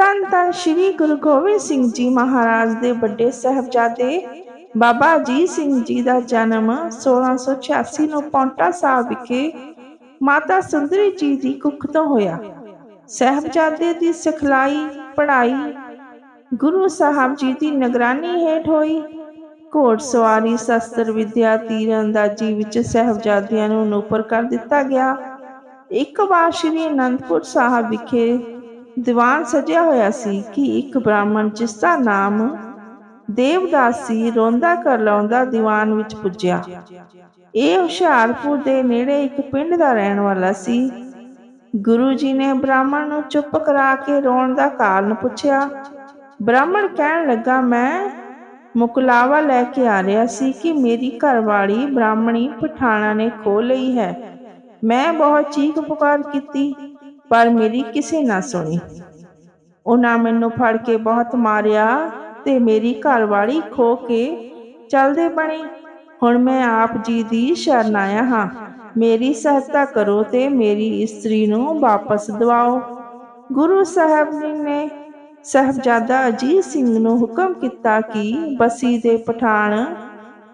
ਤਨ ਤਨ ਸ੍ਰੀ ਗੁਰੂ ਗੋਬਿੰਦ ਸਿੰਘ ਜੀ ਮਹਾਰਾਜ ਦੇ ਵੱਡੇ ਸਹਿਬਜ਼ਾਦੇ ਬਾਬਾ ਅਜੀਤ ਸਿੰਘ ਜੀ ਦਾ ਜਨਮ 1686 ਨੂੰ ਪੌਂਟਾ ਸਾਹਿਬ ਵਿਖੇ ਮਾਤਾ ਸੁੰਦਰੀ ਜੀ ਦੀ ਕੁੱਖ ਤੋਂ ਹੋਇਆ। ਸਹਿਬਜ਼ਾਦੇ ਦੀ ਸਿਖਲਾਈ, ਪੜ੍ਹਾਈ ਗੁਰੂ ਸਾਹਿਬ ਜੀ ਦੀ ਨਿਗਰਾਨੀ ਹੇਠ ਹੋਈ। ਘੋੜ ਸਵਾਰੀ, ਸ਼ਸਤਰ ਵਿਦਿਆ ਤੀਰਅੰਦਾਜ਼ੀ ਵਿੱਚ ਸਹਿਬਜ਼ਾਦਿਆਂ ਨੂੰ ਨੋਪਰ ਕਰ ਦਿੱਤਾ ਗਿਆ। ਇੱਕ ਵਾਰ ਸ੍ਰੀ ਅਨੰਦਪੁਰ ਸਾਹਿਬ ਵਿਖੇ ਦੀਵਾਨ ਸਜਿਆ ਹੋਇਆ ਸੀ ਕਿ ਇੱਕ ਬ੍ਰਾਹਮਣ ਜਿਸ ਦਾ ਨਾਮ ਦੇਵਦਾਸ ਸੀ ਰੋਂਦਾ ਕਰਲਾਉਂਦਾ ਦੀਵਾਨ ਵਿੱਚ ਪੁੱਜਿਆ। ਇਹ ਹੁਸ਼ਿਆਰਪੁਰ ਦੇ ਨੇੜੇ ਇੱਕ ਪਿੰਡ ਦਾ ਰਹਿਣ ਵਾਲਾ ਸੀ। ਗੁਰੂ ਜੀ ਨੇ ਬ੍ਰਾਹਮਣ ਨੂੰ ਚੁੱਪ ਕਰਾ ਕੇ ਰੋਣ ਦਾ ਕਾਰਨ ਪੁੱਛਿਆ। ਬ੍ਰਾਹਮਣ ਕਹਿਣ ਲੱਗਾ, ਮੈਂ ਮੁਕਲਾਵਾ ਲੈ ਕੇ ਆ ਰਿਹਾ ਸੀ ਕਿ ਮੇਰੀ ਘਰਵਾਲੀ ਬ੍ਰਾਹਮਣੀ ਪਠਾਣਾ ਨੇ ਖੋ ਲਈ ਹੈ। ਮੈਂ ਬਹੁਤ ਚੀਕ ਪੁਕਾਰ ਕੀਤੀ। ਪਰ ਮੇਰੀ ਕਿਸੇ ਨਾ ਸੁਣੀ। ਉਹਨਾਂ ਮੈਨੂੰ ਫੜ ਕੇ ਬਹੁਤ ਮਾਰਿਆ ਤੇ ਮੇਰੀ ਘਰਵਾਲੀ ਖੋ ਕੇ ਚਲਦੇ ਬਣੇ। ਹੁਣ ਮੈਂ ਆਪ ਜੀ ਦੀ ਸ਼ਰਨ ਆਇਆ ਹਾਂ। ਮੇਰੀ ਸਹਾਇਤਾ ਕਰੋ ਤੇ ਮੇਰੀ ਇਸਤਰੀ ਨੂੰ ਵਾਪਸ ਦਿਵਾਓ। ਗੁਰੂ ਸਾਹਿਬ ਨੇ ਸਹਿਬਜ਼ਾਦਾ ਅਜੀਤ ਸਿੰਘ ਨੂੰ ਹੁਕਮ ਕੀਤਾ ਕਿ ਬਸੀ ਦੇ ਪਠਾਨ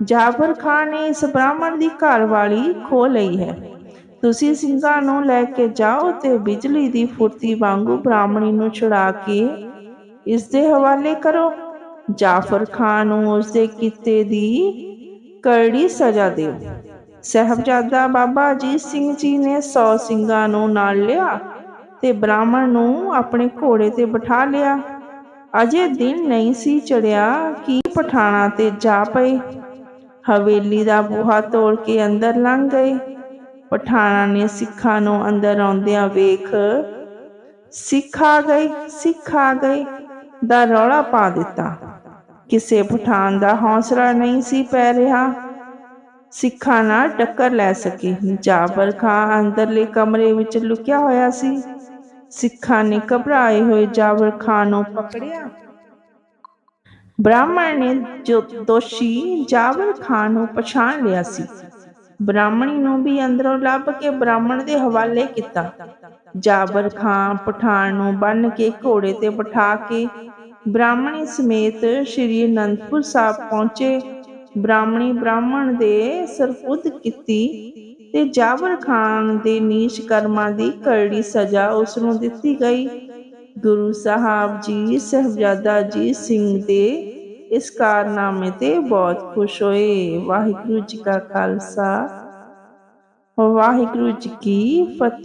ਜਾਫਰ ਖਾਨ ਨੇ ਇਸ ਬ੍ਰਾਹਮਣ ਦੀ ਘਰਵਾਲੀ ਖੋ ਲਈ ਹੈ। ਤੁਸੀਂ ਸਿੰਘਾਂ ਨੂੰ ਲੈ ਕੇ ਜਾਓ ਤੇ ਬਿਜਲੀ ਦੀ ਫੁਰਤੀ ਵਾਂਗੂ ਬ੍ਰਾਹਮਣੀ ਨੂੰ ਛੁਡਾ ਕੇ ਇਸ ਦੇ ਹਵਾਲੇ ਕਰੋ। ਜਾਫਰ ਖਾਨ ਨੂੰ ਉਸ ਦੇ ਕੀਤੇ ਦੀ ਕਰੜੀ ਸਜ਼ਾ ਦਿਓ। ਸਹਿਬਜ਼ਾਦਾ ਬਾਬਾ ਅਜੀਤ ਸਿੰਘ ਜੀ ਨੇ 100 ਸਿੰਘਾਂ ਨੂੰ ਨਾਲ ਲਿਆ ਤੇ ਬ੍ਰਾਹਮਣ ਨੂੰ ਆਪਣੇ ਘੋੜੇ ਤੇ ਬਿਠਾ ਲਿਆ। ਅਜੇ ਦਿਨ ਨਹੀਂ ਸੀ ਚੜਿਆ ਕਿ ਪਠਾਣਾ ਤੇ ਜਾ ਪਏ। ਹਵੇਲੀ ਦਾ ਬੂਹਾ ਤੋੜ ਕੇ ਅੰਦਰ ਲੰਘ ਗਏ। ਪਠਾਣਾ ਨੇ ਸਿੱਖਾਂ ਨੂੰ ਅੰਦਰ ਆਉਂਦਿਆਂ ਵੇਖ, ਸਿੱਖ ਆ ਗਏ ਸਿੱਖ ਆ ਗਏ ਦਾ ਰੌਲਾ ਪਾ ਦਿੱਤਾ। ਕਿਸੇ ਪਠਾਨ ਦਾ ਹੌਸਲਾ ਨਹੀਂ ਸੀ ਪੈ ਰਿਹਾ। ਸਿੱਖਾਂ ਨਾਲ ਟੱਕਰ ਲੈ ਸਕੇ। ਜਾਬਰ ਖਾਨ ਅੰਦਰਲੇ ਕਮਰੇ ਵਿੱਚ ਲੁਕਿਆ ਹੋਇਆ ਸੀ। ਸਿੱਖਾਂ ਨੇ ਘਬਰਾਏ ਹੋਏ ਜਾਬਰ ਖਾਨ ਨੂੰ ਪਕੜਿਆ। ਬ੍ਰਾਹਮਣ ਨੇ ਜੋ ਦੋਸ਼ੀ ਜਾਬਰ ਖਾਨ ਨੂੰ ਪਛਾਣ ਲਿਆ ਸੀ। ਬ੍ਰਾਹਮਣੀ ਨੂੰ ਵੀ ਅੰਦਰੋਂ ਲੱਭ ਕੇ ਬ੍ਰਾਹਮਣ ਦੇ ਹਵਾਲੇ ਕੀਤਾ। ਜਾਬਰ ਖਾਨ ਪਠਾਨ ਨੂੰ ਬੰਨ ਕੇ ਘੋੜੇ ਤੇ ਬਿਠਾ ਕੇ ਬ੍ਰਾਹਮਣੀ ਸਮੇਤ ਸ਼੍ਰੀ ਅਨੰਦਪੁਰ ਸਾਹਿਬ ਪਹੁੰਚੇ। ਬ੍ਰਾਹਮਣੀ ਬ੍ਰਾਹਮਣ ਦੇ ਸਰਪੁੱਤ ਕੀਤੀ ਤੇ ਜਾਬਰ ਖਾਨ ਦੇ ਨੀਚ ਕਰਮਾਂ ਦੀ ਕਰੜੀ ਸਜ਼ਾ ਉਸ ਨੂੰ ਦਿੱਤੀ ਗਈ। ਗੁਰੂ ਸਾਹਿਬ ਜੀ, ਸਹਿਬਜ਼ਾਦਾ ਜੀ ਸਿੰਘ ਦੇ ਇਸ ਕਾਰਨਾਮੇ ਤੇ ਬਹੁਤ ਖੁਸ਼ ਹੋਏ। ਵਾਹਿਗੁਰੂ ਜੀ ਕਾ ਖਾਲਸਾ। ਵਾਹਿਗੁਰੂ ਜੀ ਕੀ ਫਤਿਹ।